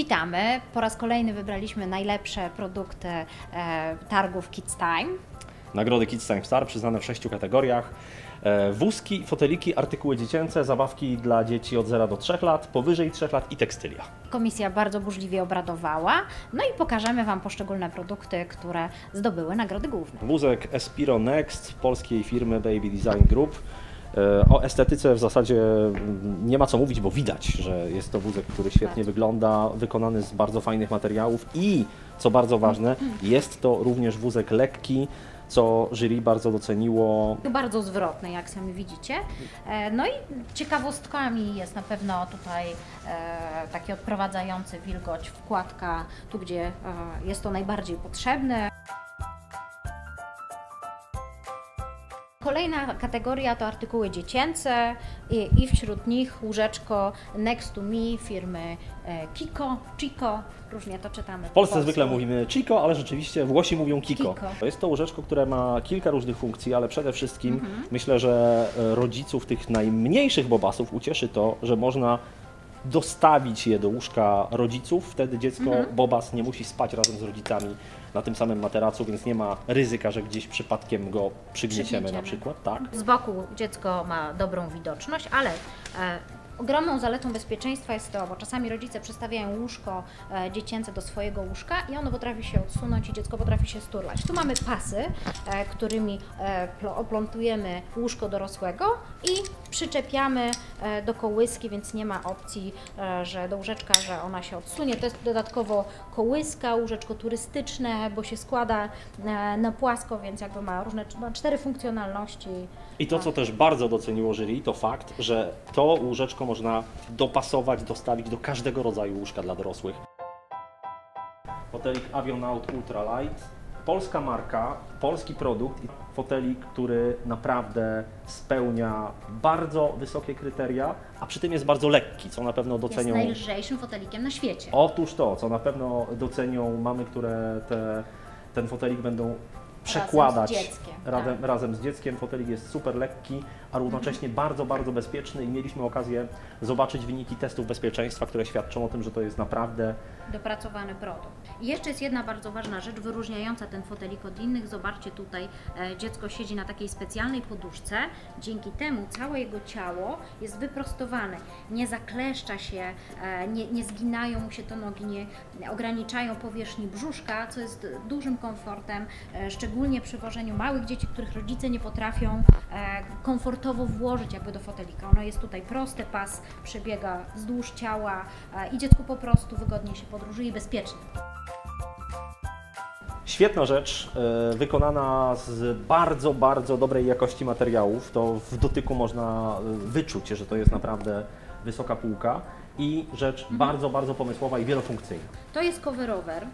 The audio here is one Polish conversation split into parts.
Witamy. Po raz kolejny wybraliśmy najlepsze produkty e, targów Kids Time. Nagrody Kids Time Star przyznane w sześciu kategoriach. E, Wózki, foteliki, artykuły dziecięce, zabawki dla dzieci od 0 do 3 lat, powyżej 3 lat i tekstylia. Komisja bardzo burzliwie obradowała. No i pokażemy Wam poszczególne produkty, które zdobyły nagrody główne. Wózek Espiro Next polskiej firmy Baby Design Group. E, O estetyce w zasadzie mm, nie ma co mówić, bo widać, że jest to wózek, który świetnie wygląda, wykonany z bardzo fajnych materiałów i, co bardzo ważne, jest to również wózek lekki, co jury bardzo doceniło. Bardzo zwrotny, jak sami widzicie. E, No i ciekawostkami jest na pewno tutaj e, taki odprowadzający wilgoć wkładka, tu gdzie jest to najbardziej potrzebne. Kolejna kategoria to artykuły dziecięce i, i wśród nich łóżeczko Next to Me firmy e, Kiko, Chico, różnie to czytamy. W Polsce zwykle mówimy Chico, ale rzeczywiście Włosi mówią Kiko. Kiko. To jest to łóżeczko, które ma kilka różnych funkcji, ale przede wszystkim Mhm. myślę, że e, rodziców tych najmniejszych bobasów ucieszy to, że można dostawić je do łóżka rodziców, wtedy dziecko Mhm. bobas nie musi spać razem z rodzicami na tym samym materacu, więc nie ma ryzyka, że gdzieś przypadkiem go przygnieciemy na przykład, tak? Z boku dziecko ma dobrą widoczność, ale e, ogromną zaletą bezpieczeństwa jest to, bo czasami rodzice przestawiają łóżko e, dziecięce do swojego łóżka i ono potrafi się odsunąć i dziecko potrafi się sturlać. Tu mamy pasy, e, którymi e, oplątujemy łóżko dorosłego i przyczepiamy e, do kołyski, więc nie ma opcji, e, że do łóżeczka, że ona się odsunie. To jest dodatkowo kołyska, łóżeczko turystyczne, bo się składa e, na płasko, więc jakby ma różne ma cztery funkcjonalności. I to, co też bardzo doceniło jury, to fakt, że to łóżeczko można dopasować, dostawić do każdego rodzaju łóżka dla dorosłych. Fotelik Avionaut Ultralight, polska marka, polski produkt fotelik, który naprawdę spełnia bardzo wysokie kryteria, a przy tym jest bardzo lekki, co na pewno docenią... Jest najlżejszym fotelikiem na świecie. Otóż to, co na pewno docenią mamy, które te, ten fotelik będą przekładać dzieckiem, razem, tak. razem z dzieckiem. Fotelik jest super lekki, a równocześnie bardzo, bardzo bezpieczny i mieliśmy okazję zobaczyć wyniki testów bezpieczeństwa, które świadczą o tym, że to jest naprawdę dopracowany produkt. I jeszcze jest jedna bardzo ważna rzecz wyróżniająca ten fotelik od innych. Zobaczcie tutaj, e, dziecko siedzi na takiej specjalnej poduszce. Dzięki temu całe jego ciało jest wyprostowane. Nie zakleszcza się, e, nie, nie zginają mu się to nogi, nie ograniczają powierzchni brzuszka, co jest dużym komfortem, e, szczególnie przy wożeniu małych dzieci, których rodzice nie potrafią e, komfortowo włożyć jakby do fotelika. Ono jest tutaj proste, pas przebiega wzdłuż ciała e, i dziecku po prostu wygodnie się podróżuje i bezpiecznie. Świetna rzecz, e, wykonana z bardzo, bardzo dobrej jakości materiałów. To w dotyku można wyczuć, że to jest naprawdę wysoka półka i rzecz bardzo, bardzo pomysłowa i wielofunkcyjna. To jest coverover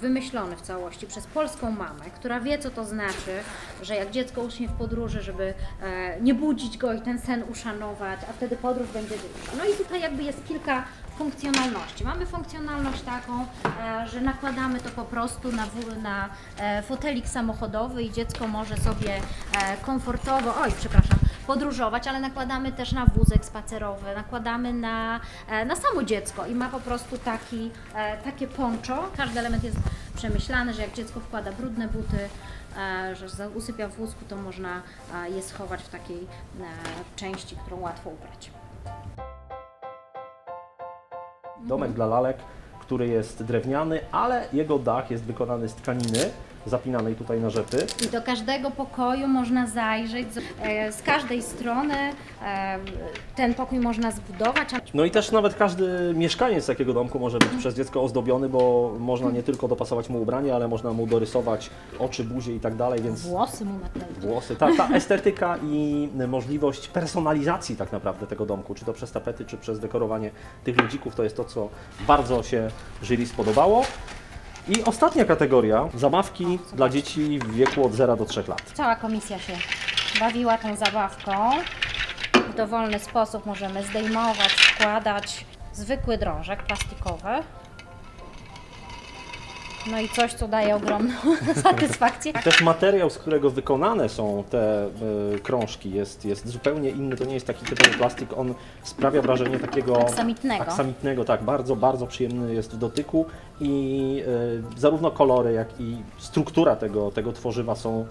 wymyślony w całości przez polską mamę, która wie, co to znaczy, że jak dziecko uśnie w podróży, żeby e, nie budzić go i ten sen uszanować, a wtedy podróż będzie dłuższa. No i tutaj jakby jest kilka funkcjonalności. Mamy funkcjonalność taką, e, że nakładamy to po prostu na, na e, fotelik samochodowy i dziecko może sobie e, komfortowo, oj przepraszam, podróżować, ale nakładamy też na wózek spacerowy, nakładamy na, e, na samo dziecko i ma po prostu taki, e, takie poncho. Każdy element jest przemyślany, że jak dziecko wkłada brudne buty, e, że usypia w wózku, to można je schować w takiej części, którą łatwo ubrać. Domek dla lalek, który jest drewniany, ale jego dach jest wykonany z tkaniny zapinanej tutaj na rzepy. I do każdego pokoju można zajrzeć z, e, każdej strony. E, ten pokój można zbudować. No i też nawet każdy mieszkaniec takiego domku może być przez dziecko ozdobiony, bo można nie tylko dopasować mu ubranie, ale można mu dorysować oczy, buzię i tak dalej, więc Włosy mu nakleić. włosy. Ta, ta estetyka i możliwość personalizacji tak naprawdę tego domku, czy to przez tapety, czy przez dekorowanie tych ludzików, to jest to, co bardzo się jury spodobało. I ostatnia kategoria, zabawki dla dzieci w wieku od 0 do 3 lat. Cała komisja się bawiła tą zabawką. W dowolny sposób możemy zdejmować, składać zwykły drążek plastikowy. No i coś, co daje ogromną satysfakcję. Też materiał, z którego wykonane są te e, krążki jest, jest zupełnie inny, to nie jest taki typowy plastik, on sprawia wrażenie takiego Aksamitnego. aksamitnego, tak, bardzo, bardzo przyjemny jest w dotyku i e, zarówno kolory, jak i struktura tego, tego tworzywa są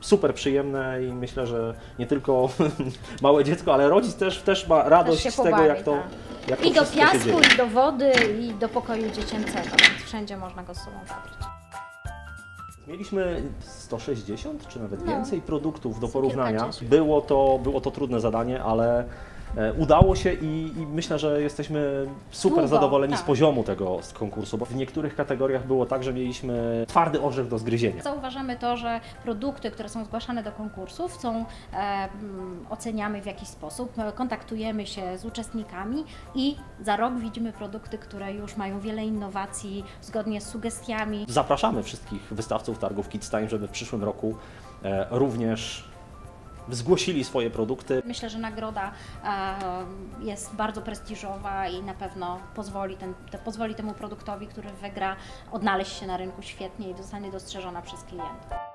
super przyjemne i myślę, że nie tylko małe dziecko, ale rodzic też, też ma radość się z tego, pobawi, jak to, tak. I do piasku, i do wody, i do pokoju dziecięcego, więc wszędzie można go z sobą zabrać. Mieliśmy 160 czy nawet No. więcej produktów do porównania. Było to, było to trudne zadanie, ale udało się i, i myślę, że jesteśmy super Długo, zadowoleni z tak. poziomu tego z konkursu, bo w niektórych kategoriach było tak, że mieliśmy twardy orzech do zgryzienia. Zauważamy to, że produkty, które są zgłaszane do konkursów, są e, mm, oceniamy w jakiś sposób, e, kontaktujemy się z uczestnikami i za rok widzimy produkty, które już mają wiele innowacji zgodnie z sugestiami. Zapraszamy wszystkich wystawców targów Kids Time, żeby w przyszłym roku e, również zgłosili swoje produkty. Myślę, że nagroda e, jest bardzo prestiżowa i na pewno pozwoli, ten, te, pozwoli temu produktowi, który wygra, odnaleźć się na rynku świetnie i zostanie dostrzeżona przez klienta.